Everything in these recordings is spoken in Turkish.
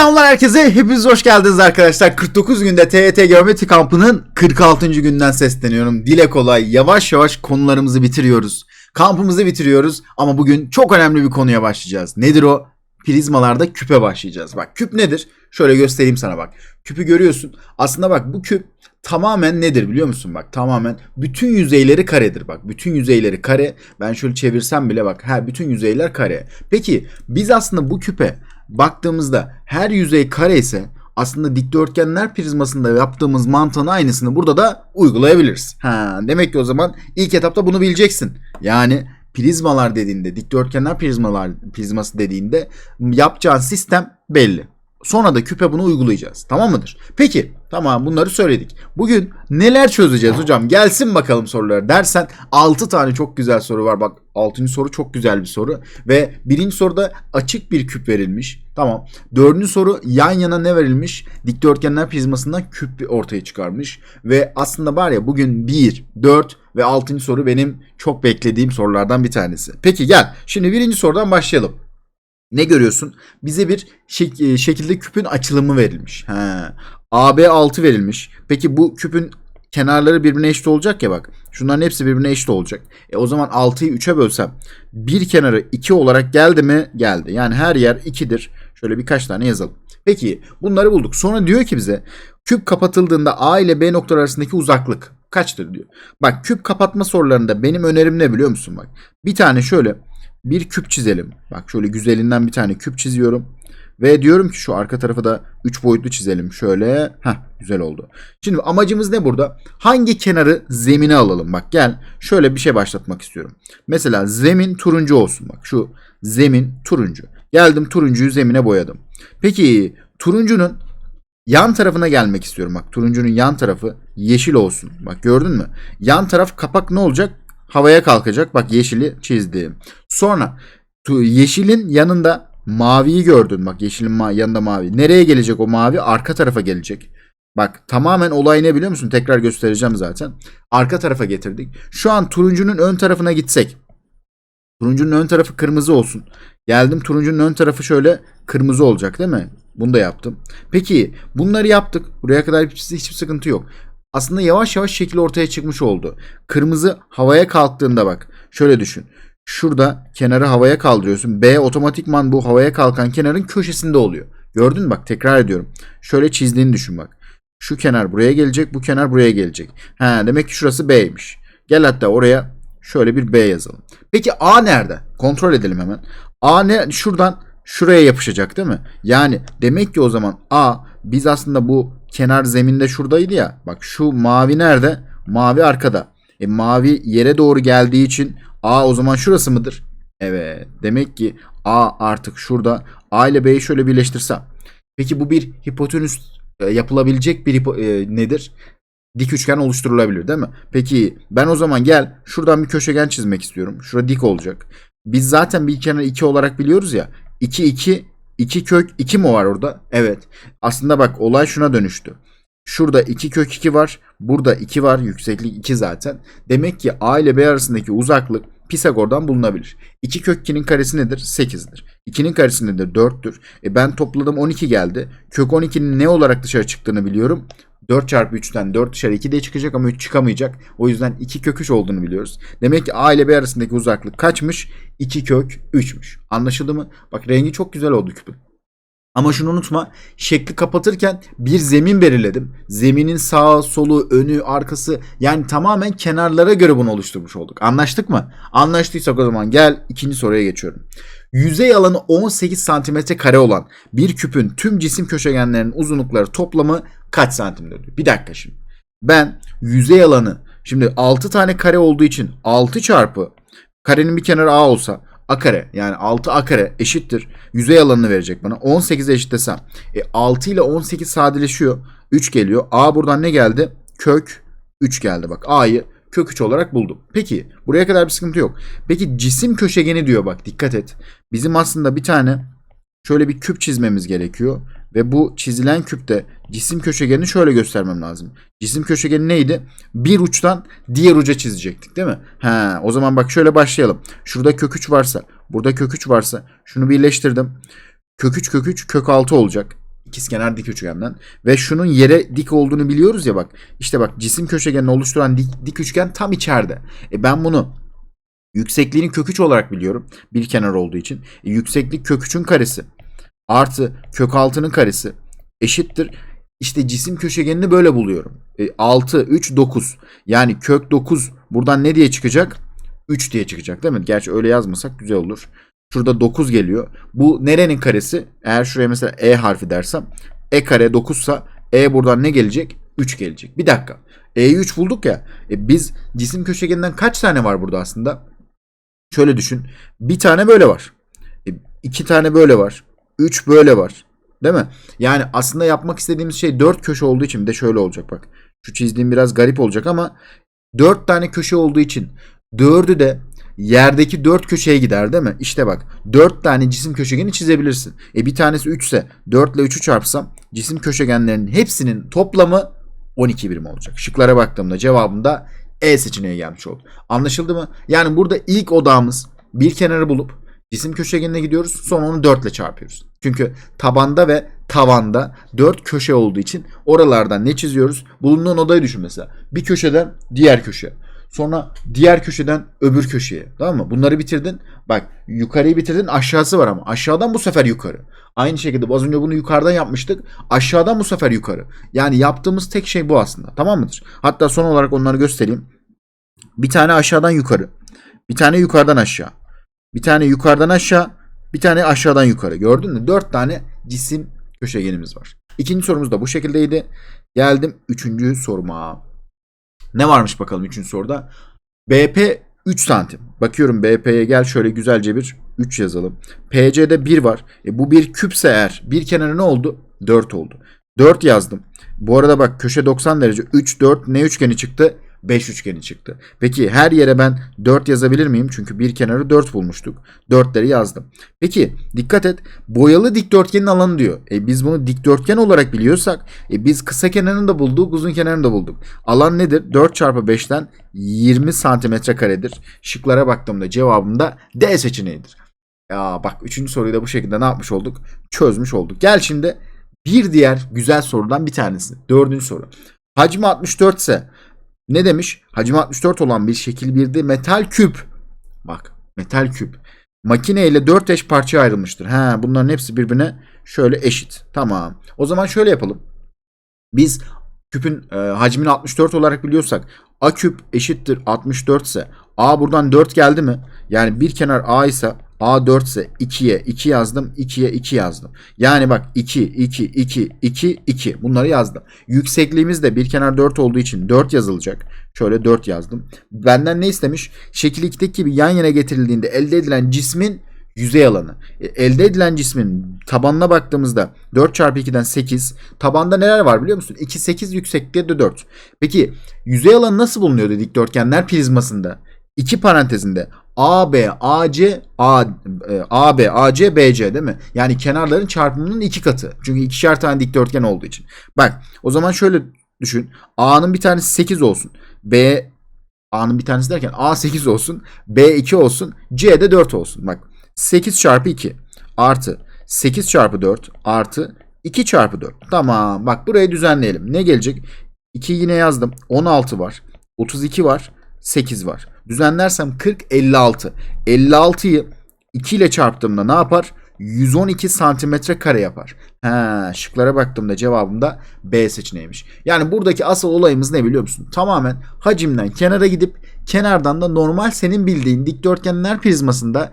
Selamlar herkese. Hepiniz hoş geldiniz arkadaşlar. 49 günde TYT Geometri Kampı'nın 46. günden sesleniyorum. Dile kolay. Yavaş yavaş konularımızı bitiriyoruz. Kampımızı bitiriyoruz ama bugün çok önemli bir konuya başlayacağız. Nedir o? Prizmalarda küpe başlayacağız. Bak küp nedir? Şöyle göstereyim sana bak. Küpü görüyorsun. Aslında bak bu küp tamamen nedir biliyor musun? Bak tamamen bütün yüzeyleri karedir. Bak bütün yüzeyleri kare. Ben şöyle çevirsem bile bak. Ha bütün yüzeyler kare. Peki biz aslında bu küpe baktığımızda her yüzey kare ise aslında dikdörtgenler prizmasında yaptığımız mantığın aynısını burada da uygulayabiliriz. Ha, demek ki o zaman ilk etapta bunu bileceksin. Yani prizmalar dediğinde, dikdörtgenler prizmalar prizması dediğinde yapacağın sistem belli. Sonra da küpe bunu uygulayacağız. Tamam mıdır? Peki tamam bunları söyledik. Bugün neler çözeceğiz hocam? Gelsin bakalım soruları dersen 6 tane çok güzel soru var. Bak 6. soru çok güzel bir soru. Ve birinci soruda açık bir küp verilmiş. Tamam. Dördüncü soru yan yana ne verilmiş? Dikdörtgenler prizmasından küp ortaya çıkarmış. Ve aslında var ya bugün 1, 4 ve 6. soru benim çok beklediğim sorulardan bir tanesi. Peki gel. Şimdi birinci sorudan başlayalım. Ne görüyorsun? Bize bir şek- e, şekilde küpün açılımı verilmiş. Ha. AB 6 verilmiş. Peki bu küpün kenarları birbirine eşit olacak ya bak. Şunların hepsi birbirine eşit olacak. E o zaman 6'yı 3'e bölsem bir kenarı 2 olarak geldi mi? Geldi. Yani her yer 2'dir. Şöyle birkaç tane yazalım. Peki bunları bulduk. Sonra diyor ki bize küp kapatıldığında A ile B noktaları arasındaki uzaklık kaçtır diyor. Bak küp kapatma sorularında benim önerim ne biliyor musun bak. Bir tane şöyle bir küp çizelim. Bak şöyle güzelinden bir tane küp çiziyorum. Ve diyorum ki şu arka tarafı da 3 boyutlu çizelim. Şöyle. Heh güzel oldu. Şimdi amacımız ne burada? Hangi kenarı zemine alalım? Bak gel şöyle bir şey başlatmak istiyorum. Mesela zemin turuncu olsun. Bak şu zemin turuncu. Geldim turuncuyu zemine boyadım. Peki turuncunun yan tarafına gelmek istiyorum. Bak turuncunun yan tarafı yeşil olsun. Bak gördün mü? Yan taraf kapak ne olacak? Havaya kalkacak. Bak yeşili çizdim. Sonra yeşilin yanında maviyi gördün. Bak yeşilin ma- yanında mavi. Nereye gelecek o mavi? Arka tarafa gelecek. Bak tamamen olay ne biliyor musun? Tekrar göstereceğim zaten. Arka tarafa getirdik. Şu an turuncunun ön tarafına gitsek. Turuncunun ön tarafı kırmızı olsun. Geldim turuncunun ön tarafı şöyle kırmızı olacak değil mi? Bunu da yaptım. Peki bunları yaptık. Buraya kadar hiçbir, hiçbir sıkıntı yok. Aslında yavaş yavaş şekil ortaya çıkmış oldu. Kırmızı havaya kalktığında bak. Şöyle düşün. Şurada kenarı havaya kaldırıyorsun. B otomatikman bu havaya kalkan kenarın köşesinde oluyor. Gördün mü bak tekrar ediyorum. Şöyle çizdiğini düşün bak. Şu kenar buraya gelecek, bu kenar buraya gelecek. Ha demek ki şurası B'ymiş. Gel hatta oraya şöyle bir B yazalım. Peki A nerede? Kontrol edelim hemen. A ne? Şuradan şuraya yapışacak değil mi? Yani demek ki o zaman A biz aslında bu kenar zeminde şuradaydı ya. Bak şu mavi nerede? Mavi arkada. E mavi yere doğru geldiği için A o zaman şurası mıdır? Evet. Demek ki A artık şurada. A ile B'yi şöyle birleştirsem. Peki bu bir hipotenüs e, yapılabilecek bir hipo- e, nedir? Dik üçgen oluşturulabilir değil mi? Peki ben o zaman gel şuradan bir köşegen çizmek istiyorum. Şurada dik olacak. Biz zaten bir kenar 2 olarak biliyoruz ya. 2 2 2 kök 2 mi var orada? Evet. Aslında bak olay şuna dönüştü. Şurada 2 kök 2 var. Burada 2 var. Yükseklik 2 zaten. Demek ki A ile B arasındaki uzaklık Pisagor'dan bulunabilir. 2 kök 2'nin karesi nedir? 8'dir. 2'nin karesi nedir? 4'tür. E ben topladım 12 geldi. Kök 12'nin ne olarak dışarı çıktığını biliyorum. 4 çarpı 3'ten 4 dışarı 2 de çıkacak ama 3 çıkamayacak. O yüzden 2 kök 3 olduğunu biliyoruz. Demek ki A ile B arasındaki uzaklık kaçmış? 2 kök 3'müş. Anlaşıldı mı? Bak rengi çok güzel oldu küpün. Ama şunu unutma. Şekli kapatırken bir zemin belirledim. Zeminin sağı, solu, önü, arkası yani tamamen kenarlara göre bunu oluşturmuş olduk. Anlaştık mı? Anlaştıysak o zaman gel ikinci soruya geçiyorum. Yüzey alanı 18 santimetre kare olan bir küpün tüm cisim köşegenlerinin uzunlukları toplamı kaç santimdir? Bir dakika şimdi. Ben yüzey alanı şimdi 6 tane kare olduğu için 6 çarpı karenin bir kenarı A olsa A kare yani 6 A kare eşittir. Yüzey alanını verecek bana. 18'e eşitlesem. E 6 ile 18 sadeleşiyor. 3 geliyor. A buradan ne geldi? Kök 3 geldi bak. A'yı kök 3 olarak buldum. Peki buraya kadar bir sıkıntı yok. Peki cisim köşegeni diyor bak dikkat et. Bizim aslında bir tane şöyle bir küp çizmemiz gerekiyor. Ve bu çizilen küpte cisim köşegenini şöyle göstermem lazım. Cisim köşegeni neydi? Bir uçtan diğer uca çizecektik değil mi? He, o zaman bak şöyle başlayalım. Şurada kök 3 varsa, burada kök 3 varsa şunu birleştirdim. Kök 3 kök 3 kök 6 olacak. İkizkenar dik üçgenden. Ve şunun yere dik olduğunu biliyoruz ya bak. İşte bak cisim köşegenini oluşturan dik, dik üçgen tam içeride. E ben bunu yüksekliğini kök 3 olarak biliyorum. Bir kenar olduğu için. E yükseklik kök 3'ün karesi artı kök 6'nın karesi eşittir. İşte cisim köşegenini böyle buluyorum. E, 6, 3, 9. Yani kök 9 buradan ne diye çıkacak? 3 diye çıkacak değil mi? Gerçi öyle yazmasak güzel olur. Şurada 9 geliyor. Bu nerenin karesi? Eğer şuraya mesela E harfi dersem E kare 9 sa E buradan ne gelecek? 3 gelecek. Bir dakika. E'yi 3 bulduk ya. E biz cisim köşegeninden kaç tane var burada aslında? Şöyle düşün. Bir tane böyle var. E, iki tane böyle var. 3 böyle var. Değil mi? Yani aslında yapmak istediğimiz şey 4 köşe olduğu için bir de şöyle olacak bak. Şu çizdiğim biraz garip olacak ama 4 tane köşe olduğu için 4'ü de yerdeki 4 köşeye gider değil mi? İşte bak 4 tane cisim köşegeni çizebilirsin. E bir tanesi 3 ise 4 ile 3'ü çarpsam cisim köşegenlerinin hepsinin toplamı 12 birim olacak. Şıklara baktığımda cevabında E seçeneği gelmiş oldu. Anlaşıldı mı? Yani burada ilk odağımız bir kenarı bulup cisim köşegenine gidiyoruz. Sonra onu 4 ile çarpıyoruz. Çünkü tabanda ve tavanda 4 köşe olduğu için oralardan ne çiziyoruz? Bulunduğun odayı düşün mesela. Bir köşeden diğer köşeye. Sonra diğer köşeden öbür köşeye. Tamam mı? Bunları bitirdin. Bak yukarıyı bitirdin aşağısı var ama. Aşağıdan bu sefer yukarı. Aynı şekilde az önce bunu yukarıdan yapmıştık. Aşağıdan bu sefer yukarı. Yani yaptığımız tek şey bu aslında. Tamam mıdır? Hatta son olarak onları göstereyim. Bir tane aşağıdan yukarı. Bir tane yukarıdan aşağı. Bir tane yukarıdan aşağı. Bir tane aşağıdan yukarı. Gördün mü? Dört tane cisim köşegenimiz var. İkinci sorumuz da bu şekildeydi. Geldim üçüncü soruma. Ne varmış bakalım üçüncü soruda? BP 3 santim. Bakıyorum BP'ye gel şöyle güzelce bir 3 yazalım. PC'de 1 var. E bu bir küpse eğer bir kenarı ne oldu? 4 oldu. 4 yazdım. Bu arada bak köşe 90 derece. 3, 4 ne üçgeni çıktı? 5 üçgeni çıktı. Peki her yere ben 4 yazabilir miyim? Çünkü bir kenarı 4 bulmuştuk. 4'leri yazdım. Peki dikkat et. Boyalı dikdörtgenin alanı diyor. E biz bunu dikdörtgen olarak biliyorsak e biz kısa kenarını da bulduk, uzun kenarını da bulduk. Alan nedir? 4 çarpı 5'ten 20 santimetre karedir. Şıklara baktığımda cevabım da D seçeneğidir. Ya bak 3. soruyu da bu şekilde ne yapmış olduk? Çözmüş olduk. Gel şimdi bir diğer güzel sorudan bir tanesi. Dördüncü soru. Hacmi 64 ise ne demiş? Hacmi 64 olan bir şekil birde metal küp. Bak metal küp. Makine ile 4 eş parçaya ayrılmıştır. Ha, bunların hepsi birbirine şöyle eşit. Tamam. O zaman şöyle yapalım. Biz küpün e, hacmini 64 olarak biliyorsak A küp eşittir 64 ise A buradan 4 geldi mi? Yani bir kenar A ise A 4 ise 2'ye 2 yazdım. 2'ye 2 yazdım. Yani bak 2, 2, 2, 2, 2. Bunları yazdım. Yüksekliğimiz de bir kenar 4 olduğu için 4 yazılacak. Şöyle 4 yazdım. Benden ne istemiş? Şekil 2'deki gibi yan yana getirildiğinde elde edilen cismin yüzey alanı. E, elde edilen cismin tabanına baktığımızda 4 çarpı 2'den 8. Tabanda neler var biliyor musun? 2, 8 yüksekliği de 4. Peki yüzey alanı nasıl bulunuyordu dikdörtgenler prizmasında? İki parantezinde AB, AC, A, e, AB, AC, BC değil mi? Yani kenarların çarpımının iki katı. Çünkü ikişer tane dikdörtgen olduğu için. Bak o zaman şöyle düşün. A'nın bir tanesi 8 olsun. B A'nın bir tanesi derken A 8 olsun. B 2 olsun. C de 4 olsun. Bak 8 çarpı 2 artı 8 çarpı 4 artı 2 çarpı 4. Tamam bak burayı düzenleyelim. Ne gelecek? 2 yine yazdım. 16 var. 32 var. 8 var. Düzenlersem 40 56. 56'yı 2 ile çarptığımda ne yapar? 112 santimetre kare yapar. He, şıklara baktığımda cevabım da B seçeneğiymiş. Yani buradaki asıl olayımız ne biliyor musun? Tamamen hacimden kenara gidip kenardan da normal senin bildiğin dikdörtgenler prizmasında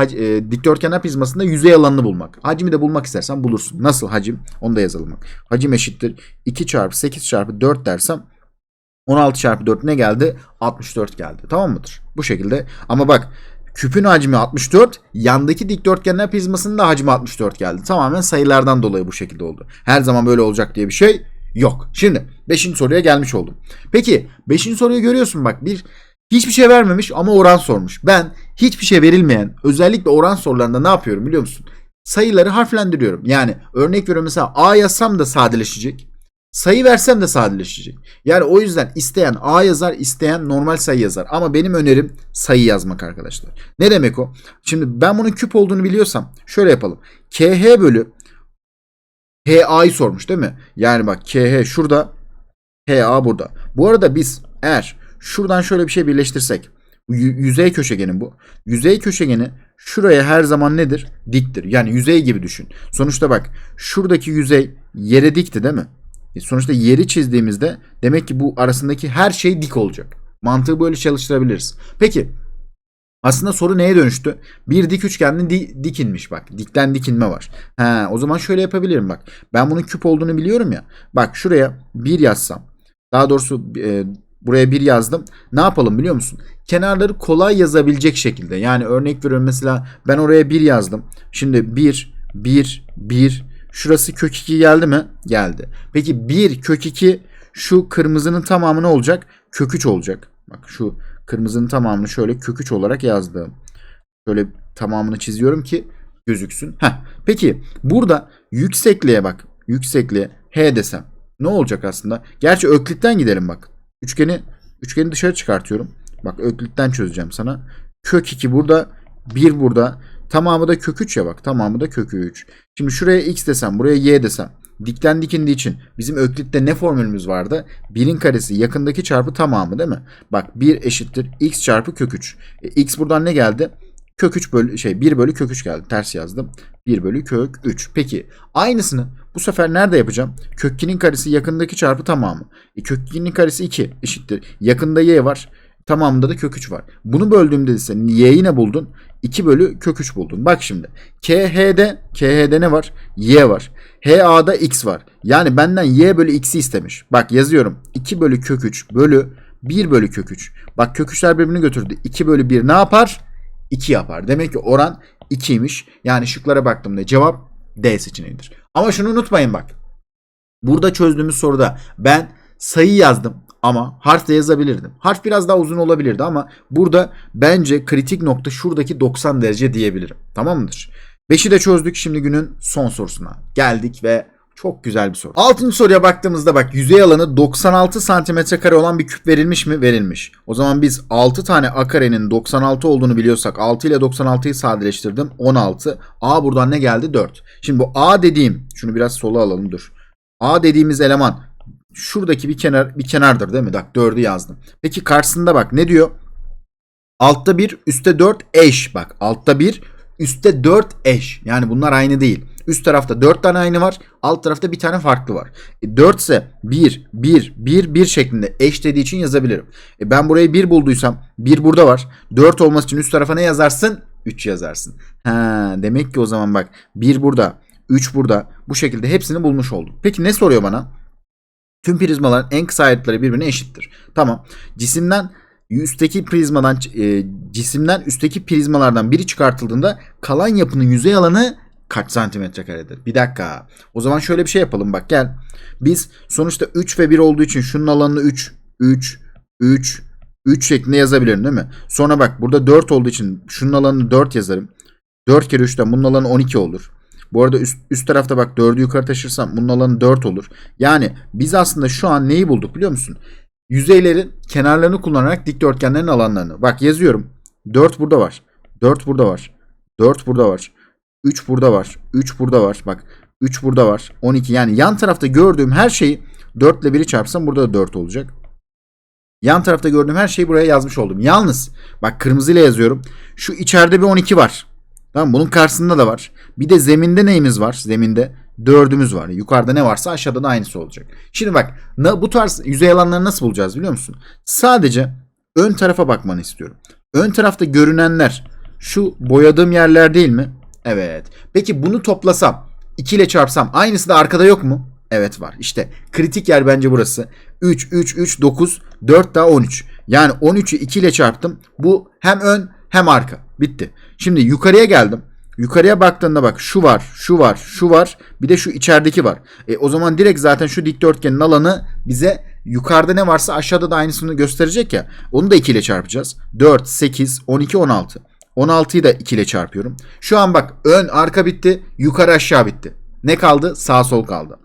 e, dikdörtgenler prizmasında yüzey alanını bulmak. Hacmi de bulmak istersen bulursun. Nasıl hacim? Onu da yazalım. Hacim eşittir 2 çarpı 8 çarpı 4 dersem 16 çarpı 4 ne geldi? 64 geldi. Tamam mıdır? Bu şekilde. Ama bak küpün hacmi 64. Yandaki dikdörtgenler prizmasının da hacmi 64 geldi. Tamamen sayılardan dolayı bu şekilde oldu. Her zaman böyle olacak diye bir şey yok. Şimdi 5. soruya gelmiş oldum. Peki 5. soruyu görüyorsun bak bir hiçbir şey vermemiş ama oran sormuş. Ben hiçbir şey verilmeyen özellikle oran sorularında ne yapıyorum biliyor musun? Sayıları harflendiriyorum. Yani örnek veriyorum mesela A yazsam da sadeleşecek. Sayı versem de sadeleşecek. Yani o yüzden isteyen A yazar, isteyen normal sayı yazar. Ama benim önerim sayı yazmak arkadaşlar. Ne demek o? Şimdi ben bunun küp olduğunu biliyorsam şöyle yapalım. KH bölü HA'yı sormuş değil mi? Yani bak KH şurada HA burada. Bu arada biz eğer şuradan şöyle bir şey birleştirsek yüzey köşegeni bu. Yüzey köşegeni şuraya her zaman nedir? Diktir. Yani yüzey gibi düşün. Sonuçta bak şuradaki yüzey yere dikti değil mi? E sonuçta yeri çizdiğimizde demek ki bu arasındaki her şey dik olacak. Mantığı böyle çalıştırabiliriz. Peki aslında soru neye dönüştü? Bir dik üçgende di- dikinmiş bak. Dikten dikinme var. He, o zaman şöyle yapabilirim bak. Ben bunun küp olduğunu biliyorum ya. Bak şuraya bir yazsam. Daha doğrusu e, buraya bir yazdım. Ne yapalım biliyor musun? Kenarları kolay yazabilecek şekilde. Yani örnek veriyorum mesela ben oraya bir yazdım. Şimdi 1, 1, 1. Şurası kök 2 geldi mi? Geldi. Peki 1 kök 2 şu kırmızının tamamı ne olacak? Kök 3 olacak. Bak şu kırmızının tamamını şöyle kök 3 olarak yazdım. Şöyle tamamını çiziyorum ki gözüksün. Heh. Peki burada yüksekliğe bak. Yüksekliğe H desem ne olacak aslında? Gerçi Öklit'ten gidelim bak. Üçgeni üçgeni dışarı çıkartıyorum. Bak Öklit'ten çözeceğim sana. Kök 2 burada, 1 burada. Tamamı da kök 3 ya bak. Tamamı da kök 3. Şimdi şuraya x desem, buraya y desem. Dikten dikindiği için bizim Öklit'te ne formülümüz vardı? 1'in karesi yakındaki çarpı tamamı değil mi? Bak 1 eşittir x çarpı kök 3. E, x buradan ne geldi? Kök 3 bölü şey 1 bölü kök 3 geldi. Ters yazdım. 1 bölü kök 3. Peki aynısını bu sefer nerede yapacağım? Kök 2'nin karesi yakındaki çarpı tamamı. E, kök 2'nin karesi 2 eşittir. Yakında y var. Tamamında da kök 3 var. Bunu böldüğümde ise y'yi ne buldun? 2 bölü kök 3 buldun. Bak şimdi. KH'de KH'de ne var? Y var. HA'da x var. Yani benden y bölü x'i istemiş. Bak yazıyorum. 2 bölü kök 3 bölü 1 bölü kök 3. Bak kök 3'ler birbirini götürdü. 2 bölü 1 ne yapar? 2 yapar. Demek ki oran 2'ymiş. Yani şıklara baktığımda cevap D seçeneğidir. Ama şunu unutmayın bak. Burada çözdüğümüz soruda ben sayı yazdım ama harf de yazabilirdim. Harf biraz daha uzun olabilirdi ama burada bence kritik nokta şuradaki 90 derece diyebilirim. Tamam mıdır? 5'i de çözdük. Şimdi günün son sorusuna geldik ve çok güzel bir soru. Altıncı soruya baktığımızda bak yüzey alanı 96 santimetre kare olan bir küp verilmiş mi? Verilmiş. O zaman biz 6 tane a karenin 96 olduğunu biliyorsak 6 ile 96'yı sadeleştirdim. 16. A buradan ne geldi? 4. Şimdi bu A dediğim şunu biraz sola alalım dur. A dediğimiz eleman şuradaki bir kenar bir kenardır değil mi? Bak 4'ü yazdım. Peki karşısında bak ne diyor? Altta 1, üstte 4 eş. Bak altta 1, üstte 4 eş. Yani bunlar aynı değil. Üst tarafta 4 tane aynı var. Alt tarafta bir tane farklı var. E 4 ise 1, 1, 1, 1 şeklinde eş dediği için yazabilirim. E ben burayı 1 bulduysam 1 burada var. 4 olması için üst tarafa ne yazarsın? 3 yazarsın. Ha, demek ki o zaman bak 1 burada, 3 burada. Bu şekilde hepsini bulmuş olduk. Peki ne soruyor bana? Tüm prizmaların en kısa ayrıtları birbirine eşittir. Tamam. Cisimden üstteki prizmadan e, cisimden üstteki prizmalardan biri çıkartıldığında kalan yapının yüzey alanı kaç santimetre karedir? Bir dakika. O zaman şöyle bir şey yapalım bak gel. Biz sonuçta 3 ve 1 olduğu için şunun alanını 3, 3, 3, 3 şeklinde yazabilirim değil mi? Sonra bak burada 4 olduğu için şunun alanını 4 yazarım. 4 kere 3'ten bunun alanı 12 olur. Bu arada üst, üst tarafta bak 4'ü yukarı taşırsam bunun alanı 4 olur. Yani biz aslında şu an neyi bulduk biliyor musun? Yüzeylerin kenarlarını kullanarak dikdörtgenlerin alanlarını. Bak yazıyorum. 4 burada var. 4 burada var. 4 burada var. 3 burada var. 3 burada var. Bak 3 burada var. 12 yani yan tarafta gördüğüm her şeyi 4 ile 1'i çarpsam burada da 4 olacak. Yan tarafta gördüğüm her şeyi buraya yazmış oldum. Yalnız bak kırmızıyla yazıyorum. Şu içeride bir 12 var. Tamam bunun karşısında da var. Bir de zeminde neyimiz var? Zeminde dördümüz var. Yukarıda ne varsa aşağıda da aynısı olacak. Şimdi bak bu tarz yüzey alanları nasıl bulacağız biliyor musun? Sadece ön tarafa bakmanı istiyorum. Ön tarafta görünenler şu boyadığım yerler değil mi? Evet. Peki bunu toplasam 2 ile çarpsam aynısı da arkada yok mu? Evet var. İşte kritik yer bence burası. 3, 3, 3, 9, 4 daha 13. Yani 13'ü 2 ile çarptım. Bu hem ön hem arka. Bitti. Şimdi yukarıya geldim. Yukarıya baktığında bak şu var, şu var, şu var. Bir de şu içerideki var. E, o zaman direkt zaten şu dikdörtgenin alanı bize yukarıda ne varsa aşağıda da aynısını gösterecek ya. Onu da 2 ile çarpacağız. 4, 8, 12, 16. 16'yı da 2 ile çarpıyorum. Şu an bak ön arka bitti. Yukarı aşağı bitti. Ne kaldı? Sağ sol kaldı.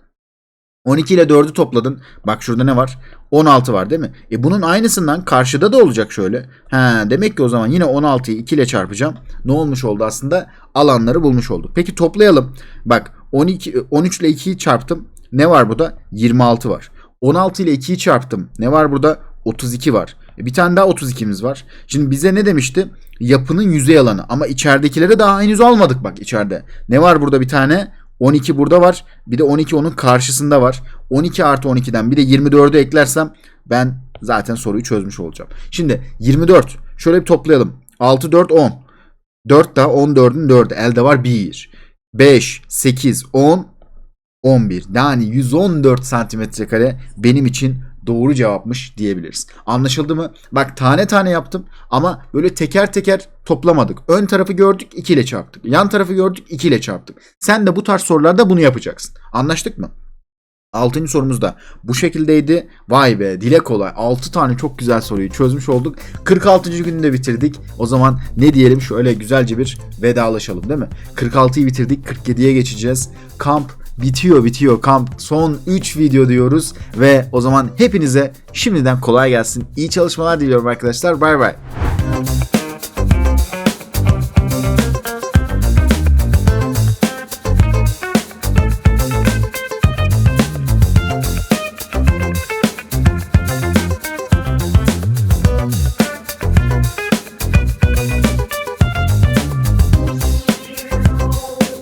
12 ile 4'ü topladın. Bak şurada ne var? 16 var değil mi? E bunun aynısından karşıda da olacak şöyle. He, demek ki o zaman yine 16'yı 2 ile çarpacağım. Ne olmuş oldu aslında? Alanları bulmuş olduk. Peki toplayalım. Bak 12 13 ile 2'yi çarptım. Ne var burada? 26 var. 16 ile 2'yi çarptım. Ne var burada? 32 var. E, Bir tane daha 32'miz var. Şimdi bize ne demişti? Yapının yüzey alanı. Ama içeridekileri daha henüz almadık bak içeride. Ne var burada bir tane? 12 burada var. Bir de 12 onun karşısında var. 12 artı 12'den bir de 24'ü eklersem ben zaten soruyu çözmüş olacağım. Şimdi 24. Şöyle bir toplayalım. 6, 4, 10. 4 daha 14'ün 4'ü. Elde var 1. 5, 8, 10, 11. Yani 114 santimetre kare benim için doğru cevapmış diyebiliriz. Anlaşıldı mı? Bak tane tane yaptım ama böyle teker teker toplamadık. Ön tarafı gördük 2 ile çarptık. Yan tarafı gördük 2 ile çarptık. Sen de bu tarz sorularda bunu yapacaksın. Anlaştık mı? Altıncı sorumuz da bu şekildeydi. Vay be dile kolay. 6 tane çok güzel soruyu çözmüş olduk. 46. günü de bitirdik. O zaman ne diyelim şöyle güzelce bir vedalaşalım değil mi? 46'yı bitirdik. 47'ye geçeceğiz. Kamp bitiyor bitiyor kamp. Son 3 video diyoruz. Ve o zaman hepinize şimdiden kolay gelsin. İyi çalışmalar diliyorum arkadaşlar. Bay bay.